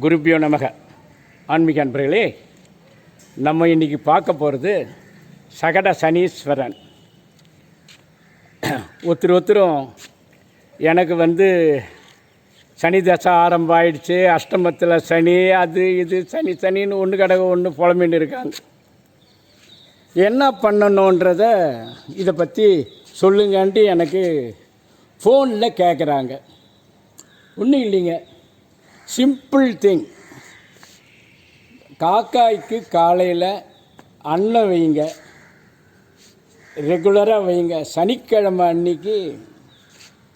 குருபியோ நமக. ஆன்மீக அன்பர்களே நம்ம இன்னைக்கு பார்க்க போகிறது சகட சனீஸ்வரன். ஒருத்தர் ஒருத்தரும் எனக்கு வந்து சனி தசை ஆரம்பம் ஆயிடுச்சு அஷ்டமத்தில் சனி அது இது சனி சனின்னு ஒன்று கடக ஒன்று புலம்பின்னு இருக்காங்க. என்ன பண்ணணுன்றத இதை பற்றி சொல்லுங்கன்ட்டு எனக்கு ஃபோனில் கேட்குறாங்க ஒன்றும் இல்லைங்க. சிம்பிள் திங் காக்காய்க்கு காலையில் அன்னம் வைங்க. ரெகுலராக வைங்க. சனிக்கிழமை அன்னைக்கு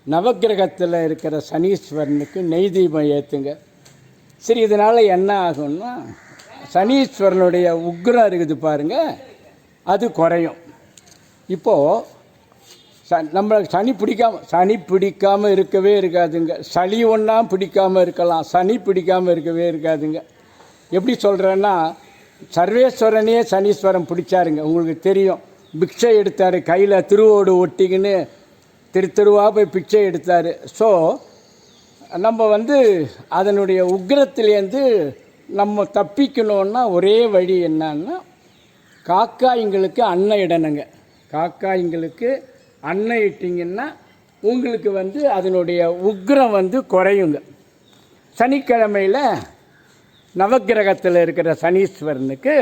நவக்கிரகத்தில் இருக்கிற சனீஸ்வரனுக்கு நெய் தீபம் ஏற்றுங்க சரி இதனால் என்ன ஆகும்னா சனீஸ்வரனுடைய உக்ரம் இருக்குது பாருங்கள் அது குறையும். இப்போது ச நம்மளுக்கு சனி பிடிக்காம சனி பிடிக்காமல் இருக்கவே இருக்காதுங்க. சளி ஒன்றா பிடிக்காமல் இருக்கலாம். சனி பிடிக்காமல் இருக்கவே இருக்காதுங்க. எப்படி சொல்கிறேன்னா சர்வேஸ்வரனே சனீஸ்வரன் பிடிச்சாருங்க. உங்களுக்கு தெரியும். பிக்ஷை எடுத்தார் கையில் திருவோடு ஒட்டிக்கின்னு திரு திருவாக போய் பிச்சை எடுத்தார். ஸோ நம்ம வந்து அதனுடைய உக்ரத்துலேருந்து நம்ம தப்பிக்கணுன்னா ஒரே வழி என்னன்னா காக்காய்ங்களுக்கு அன்ன இடணுங்க காக்காய்ங்களுக்கு அன்னை இட்டிங்கன்னா உங்களுக்கு வந்து அதனுடைய உக்ரம் வந்து குறையுங்க. சனிக்கிழமையில் நவக்கிரகத்தில் இருக்கிற சனீஸ்வரனுக்கு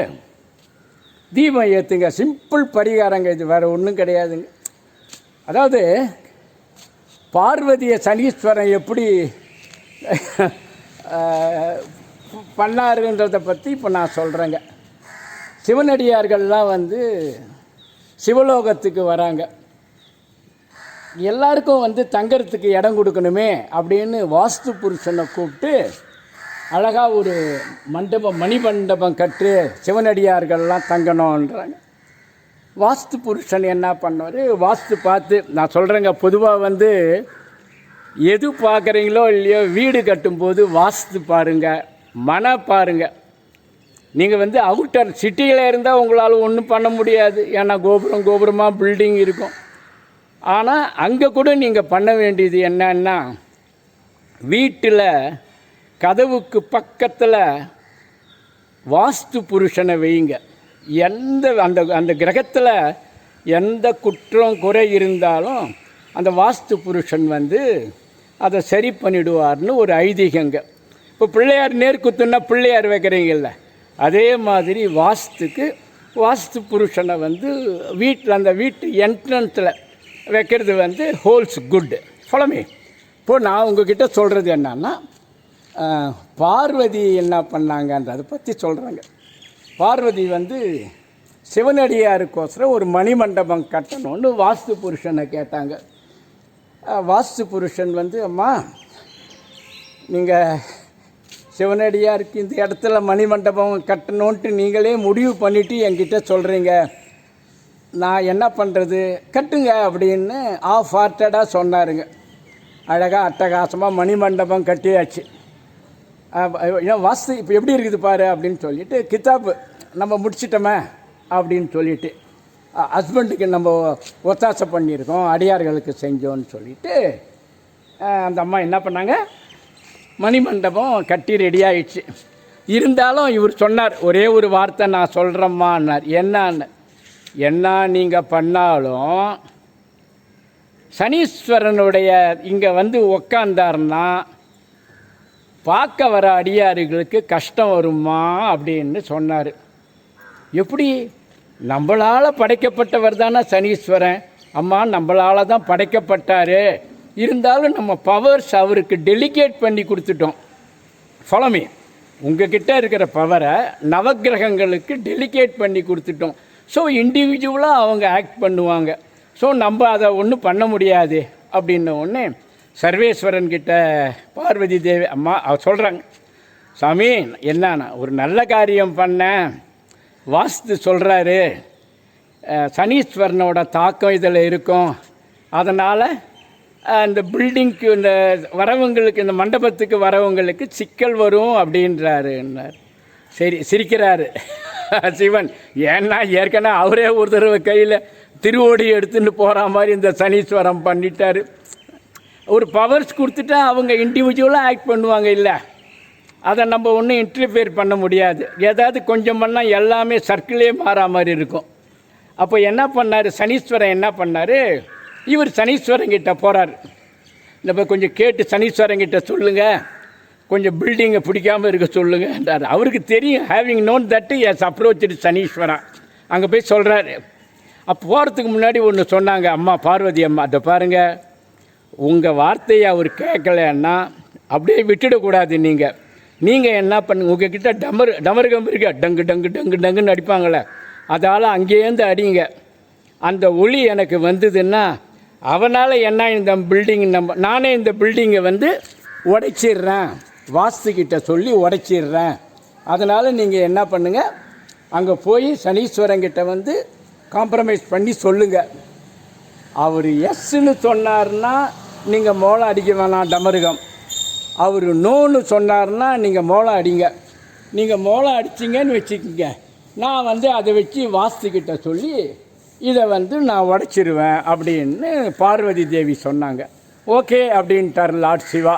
தீபம் ஏற்றுங்க சிம்பிள் பரிகாரங்க இது வேறு ஒன்றும் கிடையாதுங்க. அதாவது பார்வதியை சனீஸ்வரன் எப்படி பண்ணாருன்றதை பற்றி இப்போ நான் சொல்கிறேங்க சிவனடியார்கள்லாம் வந்து சிவலோகத்துக்கு வராங்க. எல்லாருக்கும் வந்து தங்கறதுக்கு இடம் கொடுக்கணுமே அப்படின்னு வாஸ்து புருஷனை கூப்பிட்டு அழகாக ஒரு மண்டபம் மணி மண்டபம் கட்டு சிவனடியார்கள்லாம் தங்கணுன்றாங்க வாஸ்து புருஷன் என்ன பண்ணார்? வாஸ்து பார்த்து நான் சொல்கிறேங்க பொதுவாக வந்து எது பார்க்குறீங்களோ இல்லையோ வீடு கட்டும்போது வாஸ்து பாருங்கள் மன பாருங்கள் நீங்கள் வந்து அவுட்டர் சிட்டியில் இருந்தால் உங்களால் ஒன்றும் பண்ண முடியாது. ஏன்னா கோபுரம் கோபுரமாக பில்டிங் இருக்கும். ஆனால் அங்கே கூட நீங்கள் பண்ண வேண்டியது என்னன்னா வீட்டில் கதவுக்கு பக்கத்தில் வாஸ்து புருஷனை வையுங்க. எந்த அந்த அந்த கிரகத்தில் எந்த குற்றம் குறை இருந்தாலும் அந்த வாஸ்து புருஷன் வந்து அதை சரி பண்ணிடுவார்னு ஒரு ஐதீகங்க. இப்போ பிள்ளையார் நேர்குத்துன்னா பிள்ளையார் வைக்கிறீங்கல்ல அதே மாதிரி வாஸ்துக்கு வாஸ்து புருஷனை வந்து வீட்டில் அந்த வீட்டு என்ட்ரன்ஸில் வைக்கிறது வந்து ஹோல்ஸ் குட். ஃபாலோமே இப்போ நான் உங்ககிட்ட சொல்கிறது என்னன்னா பார்வதி என்ன பண்ணாங்கன்றதை பற்றி சொல்கிறாங்க பார்வதி வந்து சிவனடியாருக்கோசரம் ஒரு மணிமண்டபம் கட்டணும்னு வாஸ்து புருஷனை கேட்டாங்க. வாஸ்து புருஷன் வந்து அம்மா நீங்கள் சிவனடியாருக்கு இந்த இடத்துல மணிமண்டபம் கட்டணுன்ட்டு நீங்களே முடிவு பண்ணிவிட்டு என்கிட்ட சொல்கிறீங்க நான் என்ன பண்ணுறது கட்டுங்க அப்படின்னு ஆஃப் ஹார்ட்டடாக சொன்னாருங்க. அழகாக அட்டகாசமாக மணிமண்டபம் கட்டியாச்சு. ஏன் வாஸ்து இப்போ எப்படி இருக்குது பாரு அப்படின்னு சொல்லிட்டு கித்தாப்பு நம்ம முடிச்சிட்டோமே அப்படின்னு சொல்லிட்டு ஹஸ்பண்டுக்கு நம்ம ஒத்தாசை பண்ணியிருக்கோம் அடியார்களுக்கு செஞ்சோன்னு சொல்லிட்டு அந்த அம்மா என்ன பண்ணாங்க? மணிமண்டபம் கட்டி ரெடி ஆயிடுச்சு. இருந்தாலும் இவர் சொன்னார் ஒரே ஒரு வார்த்தை நான் சொல்கிறேம்மான்னார் என்னன்னு? என்ன நீங்கள் பண்ணாலும் சனீஸ்வரனுடைய இங்கே வந்து உக்காந்தார்னா பார்க்க வர அடியாறுகளுக்கு கஷ்டம் வருமா அப்படின்னு சொன்னார். எப்படி? நம்மளால் படைக்கப்பட்டவர் தானே சனீஸ்வரன். அம்மா நம்மளால் தான் படைக்கப்பட்டார். இருந்தாலும் நம்ம பவர்ஸ் அவருக்கு டெலிகேட் பண்ணி கொடுத்துட்டோம். ஃபாலோமி உங்ககிட்ட இருக்கிற பவரை நவக்கிரகங்களுக்கு டெலிகேட் பண்ணி கொடுத்துட்டோம். ஸோ இண்டிவிஜுவலாக அவங்க ஆக்ட் பண்ணுவாங்க. ஸோ நம்ம அதை ஒன்றும் பண்ண முடியாது. அப்படின்ன உடனே சர்வேஸ்வரன் கிட்ட பார்வதி தேவி அம்மா அவ சொல்கிறாங்க சாமி என்னன்னா ஒரு நல்ல காரியம் பண்ணேன் வாஸ்து சொல்கிறாரு சனீஸ்வரனோட தாக்கம் இதில் இருக்கும். அதனால் இந்த பில்டிங்க்கு இந்த வரவங்களுக்கு இந்த மண்டபத்துக்கு வரவங்களுக்கு சிக்கல் வரும் அப்படின்றாருன்னார். சரி சிரிக்கிறாரு. சிவன் ஏன்னா ஏற்கனவே அவரே ஒரு தடவை கையில் திருவோடி எடுத்துன்னு போகிற மாதிரி இந்த சனீஸ்வரம் பண்ணிட்டார். ஒரு பவர்ஸ் கொடுத்துட்டா அவங்க இண்டிவிஜுவலாக ஆக்ட் பண்ணுவாங்க இல்லை. அதை நம்ம ஒன்றும் இன்டர்ஃபியர் பண்ண முடியாது. ஏதாவது கொஞ்சம் பண்ணால் எல்லாமே சர்க்கிளே மாறா மாதிரி இருக்கும். அப்போ என்ன பண்ணார்? சனீஸ்வரன் என்ன பண்ணார்? இவர் சனீஸ்வரங்கிட்ட போகிறார் நம்ம கொஞ்சம் கேட்டு சனீஸ்வரங்கிட்ட சொல்லுங்கள் கொஞ்சம் பில்டிங்கை பிடிக்காமல் இருக்க சொல்லுங்கன்றார் அவருக்கு தெரியும். Having known that as approach Saneeswara அங்கே போய் சொல்கிறாரு அப்போ போகிறதுக்கு முன்னாடி ஒன்று சொன்னாங்க. அம்மா பார்வதி அம்மா அதை பாருங்கள் உங்கள் வார்த்தையை அவர் கேட்கலன்னா அப்படியே விட்டுடக்கூடாது நீங்கள் நீங்கள் என்ன பண்ணுங்க? உங்ககிட்ட டமர் டமருகம் இருக்க? டங்கு டங்கு டங்கு டங்குன்னு அடிப்பாங்களே அதால் அங்கேருந்து அடிங்க. அந்த ஒளி எனக்கு வந்ததுன்னா அவனால் என்ன இந்த பில்டிங் நம்ம நானே இந்த பில்டிங்கை வந்து உடைச்சிடுறேன். வாஸ்துக்கிட்ட சொல்லி உடைச்சிடுறேன். அதனால் நீங்கள் என்ன பண்ணுங்கள் அங்கே போய் சனீஸ்வரங்கிட்ட வந்து காம்ப்ரமைஸ் பண்ணி சொல்லுங்கள் அவர் எஸ்ன்னு சொன்னார்னா நீங்கள் மோளம் அடிக்க வேணாம் டமருகம். அவர் நோன்னு சொன்னார்னா நீங்கள் மோளம் அடிங்க. நீங்கள் மோளம் அடிச்சிங்கன்னு வச்சுக்கோங்க. நான் வந்து அதை வச்சு வாஸ்துக்கிட்ட சொல்லி இதை வந்து நான் உடைச்சிருவேன் அப்படின்னு பார்வதி தேவி சொன்னாங்க. ஓகே அப்படின்ட்டார் லார்ட் சிவா.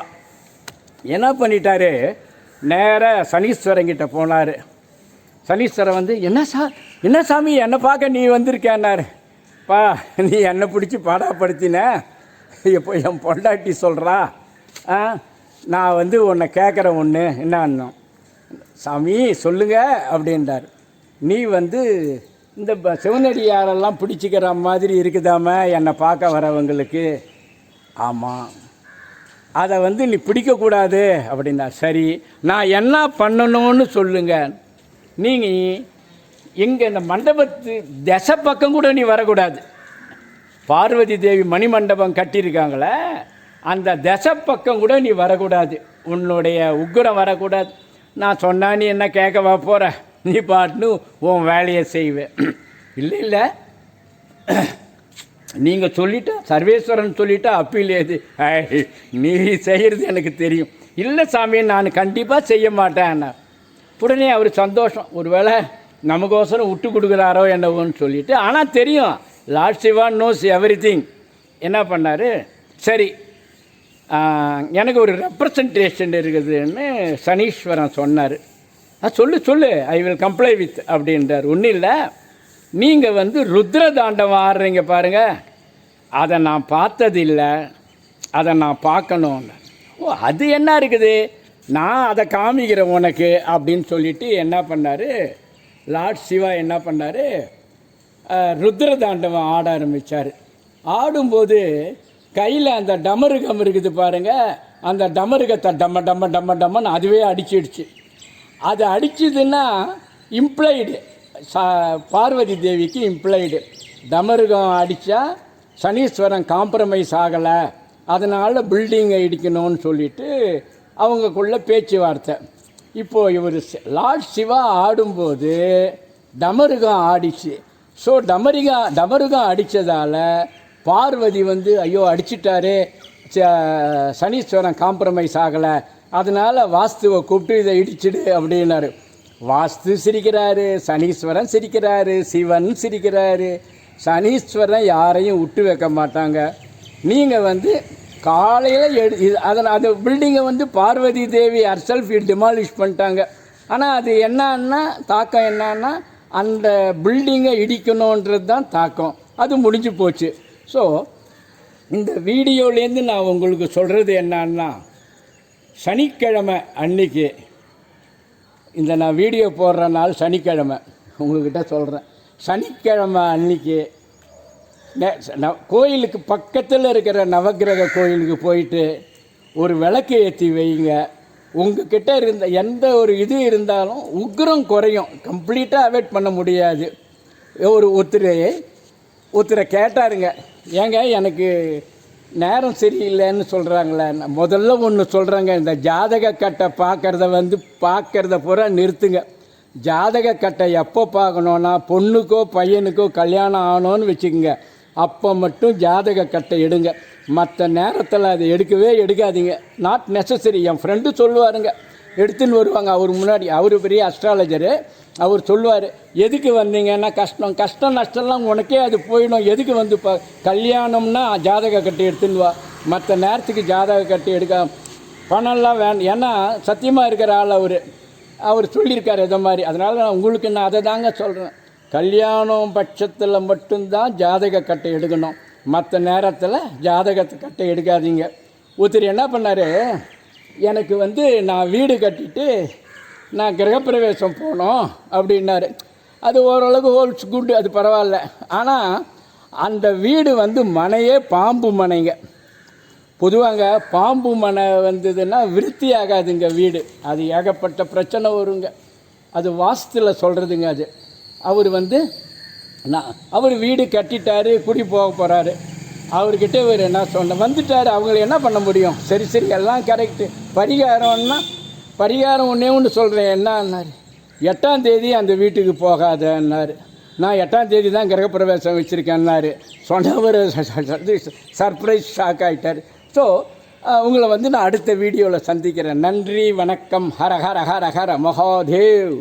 என்ன பண்ணிட்டாரு? நேராக சனீஸ்வரங்கிட்ட போனார். சனீஸ்வரன் வந்து என்ன சா என்ன சாமி என்னை பார்க்க நீ வந்திருக்கேன்னாரு. பா நீ என்னை பிடிச்சி பாடாப்படுத்தின. இப்போ என் பொண்டாட்டி சொல்கிறா ஆ நான் வந்து உன்னை கேட்குற ஒன்று என்னன்னு. சாமி சொல்லுங்க அப்படின்றார். நீ வந்து இந்த ப- சிவனடியாரெல்லாம் பிடிச்சிக்கிற மாதிரி இருக்குதாம என்னை பார்க்க வரவங்களுக்கு? ஆமாம் அதை வந்து நீ பிடிக்கக்கூடாது. அப்படின்னா சரி நான் என்ன பண்ணணும்னு சொல்லுங்க. நீங்கள் இங்கே இந்த மண்டபத்து திசை பக்கம் கூட நீ வரக்கூடாது. பார்வதி தேவி மணிமண்டபம் கட்டியிருக்காங்களே அந்த திசை பக்கம் கூட நீ வரக்கூடாது. உன்னுடைய உக்ரம் வரக்கூடாது. நான் சொன்னால் நீ என்ன கேட்கவா போகிற நீ பாட்டுன்னு உன் வேலையை செய்வேன் இல்லை இல்லை. நீங்கள் சொல்லிட்டா சர்வேஸ்வரன் சொல்லிட்டா அப்பீல் ஏது? நீ செய்கிறது எனக்கு தெரியும். இல்லை சாமி நான் கண்டிப்பாக செய்ய மாட்டேன் உடனே அவர் சந்தோஷம். ஒருவேளை நமக்கோசரம் விட்டு கொடுக்குறாரோ என்னவோன்னு சொல்லிட்டு ஆனால் தெரியும். லார்ட் சிவான் நோஸ் எவ்ரி என்ன பண்ணார்? சரி எனக்கு ஒரு ரெப்ரசன்டேஷன் இருக்குதுன்னு சனீஸ்வரன் சொன்னார். ஆ சொல்லு சொல்லு. ஐ வில் கம்ப்ளை வித் அப்படின்றார். ஒன்றும் இல்லை. நீங்கள் வந்து ருத்ர தாண்டவம் ஆடுறீங்க பாருங்கள் அதை நான் பார்த்ததில்லை. அதை நான் பார்க்கணும் ஓ அது என்ன இருக்குது? நான் அதை காமிக்கிறேன் உனக்கு அப்படின்னு சொல்லிட்டு என்ன பண்ணார்? லார்ட் சிவா என்ன பண்ணார்? ருத்ர தாண்டவம் ஆட ஆரம்பித்தார் ஆடும்போது கையில் அந்த டமருகம் இருக்குது பாருங்கள் அந்த டமருகத்தை டம்ம டம்ம டம்ம டம்மன்னு அதுவே அடிச்சிடுச்சு. அது அடிச்சதுன்னா இம்ப்ளைடு பார்வதி தேவிக்கு இம்ப்ளைடு தமருகம் அடித்தா சனீஸ்வரன் காம்ப்ரமைஸ் ஆகலை. அதனால் பில்டிங்கை இடிக்கணும்னு சொல்லிட்டு அவங்கக்குள்ள பேச்சுவார்த்தை. இப்போது இவர் லார்ட் சிவா ஆடும்போது டமருகம் ஆடிச்சு. ஸோ டமரிகா டமருகம் அடித்ததால் பார்வதி வந்து ஐயோ அடிச்சிட்டாரு. ச- சனீஸ்வரன் காம்ப்ரமைஸ் ஆகலை. அதனால் வாஸ்துவை கூப்பிட்டு இதை இடிச்சிடு அப்படின்னாரு. வாஸ்து சிரிக்கிறாரு சனீஸ்வரன் சிரிக்கிறாரு சிவன் சிரிக்கிறாரு. சனீஸ்வரன் யாரையும் விட்டு வைக்க மாட்டாங்க. நீங்கள் வந்து காலையில் எடு அதில் அதன் அது பில்டிங்கை வந்து பார்வதி தேவி அர்சல்ஃப் டிமாலிஷ் பண்ணிட்டாங்க. ஆனால் அது என்னன்னா தாக்கம் என்னன்னா அந்த பில்டிங்கை இடிக்கணுன்றது தான் தாக்கம். அது முடிஞ்சு போச்சு. ஸோ இந்த வீடியோலேருந்து நான் உங்களுக்கு சொல்கிறது என்னன்னா சனிக்கிழமை அன்னைக்கு இந்த நான் வீடியோ போடுற நாள் சனிக்கிழமை. உங்கள்கிட்ட சொல்கிறேன் சனிக்கிழமை அன்னைக்கு நெ- ந- கோயிலுக்கு பக்கத்தில் இருக்கிற நவக்கிரக கோயிலுக்கு போயிட்டு ஒரு விளக்கு ஏற்றி வைங்க. உங்ககிட்ட இருந்த எந்த ஒரு இது இருந்தாலும் உக்கிரம் குறையும். கம்ப்ளீட்டாக அவாய்ட் பண்ண முடியாது. ஒரு ஒருத்தர் ஒருத்தரை கேட்டாருங்க. ஏங்க எனக்கு நேரம் சரியில்லைன்னு சொல்கிறாங்களே முதல்ல ஒன்று சொல்கிறாங்க இந்த ஜாதக கட்டை பார்க்குறத வந்து பார்க்குறத பூரா நிறுத்துங்க. ஜாதக கட்டை எப்போ பார்க்கணுன்னா பொண்ணுக்கோ பையனுக்கோ கல்யாணம் ஆகணும்னு வச்சுக்கோங்க. அப்போ மட்டும் ஜாதக கட்டை எடுங்க. மற்ற நேரத்தில் அதை எடுக்கவே எடுக்காதீங்க. நாட் நெசசரி என் ஃப்ரெண்டு சொல்லுவாருங்க எடுத்துன்னு வருவாங்க. அவர் முன்னாடி அவர் பெரிய அஸ்ட்ராலஜரு அவர் சொல்லுவார் எதுக்கு வந்தீங்கன்னா கஷ்டம். கஷ்டம் நஷ்டம்லாம் உனக்கே அது போயிடும். எதுக்கு வந்து இப்போ கல்யாணம்னா ஜாதக கட்டை எடுத்துன்னு வா. மற்ற நேரத்துக்கு ஜாதக கட்டை எடுக்க பணம்லாம் வேணும் ஏன்னா சத்தியமாக இருக்கிற ஆள் அவர். அவர் சொல்லியிருக்கார் இதை மாதிரி. அதனால் நான் உங்களுக்கு நான் அதை தாங்க சொல்கிறேன் கல்யாணம் பட்சத்தில் மட்டும்தான் ஜாதக கட்டை எடுக்கணும். மற்ற நேரத்தில் ஜாதகத்தை கட்டை எடுக்காதீங்க. ஒருத்தர் என்ன பண்ணார்? எனக்கு வந்து நான் வீடு கட்டிட்டு நான் கிரகப்பிரவேசம் போனோம் அப்படின்னாரு. அது ஓரளவுக்கு ஹோல்ஸ் குட் அது பரவாயில்ல. ஆனால் அந்த வீடு வந்து மனையே பாம்பு மனைங்க. பொதுவாங்க பாம்பு மனை வந்ததுன்னா விருத்தி ஆகாதுங்க வீடு. அது ஏகப்பட்ட பிரச்சனை வருங்க. அது வாஸ்தில் சொல்கிறதுங்க அது. அவர் வந்து நான் அவர் வீடு கட்டிட்டாரு குடி போக போகிறாரு அவர்கிட்ட இவர் என்ன சொன்ன வந்துட்டார். அவங்கள என்ன பண்ண முடியும்? சரி சரி எல்லாம் கரெக்டு பரிகாரம்னா பரிகாரம் ஒன்றே ஒன்று சொல்கிறேன் என்னன்னாரு? எட்டாம் தேதி அந்த வீட்டுக்கு போகாதன்னாரு. நான் எட்டாம் தேதி தான் கிரகப்பிரவேசம் வச்சுருக்கேன்னாரு. சொன்னவர் சர்ப்ரைஸ் ஷாக் ஆகிட்டார் ஸோ உங்களை வந்து நான் அடுத்த வீடியோவில் சந்திக்கிறேன். நன்றி வணக்கம். ஹர ஹர ஹர ஹர. மகாதேவ்.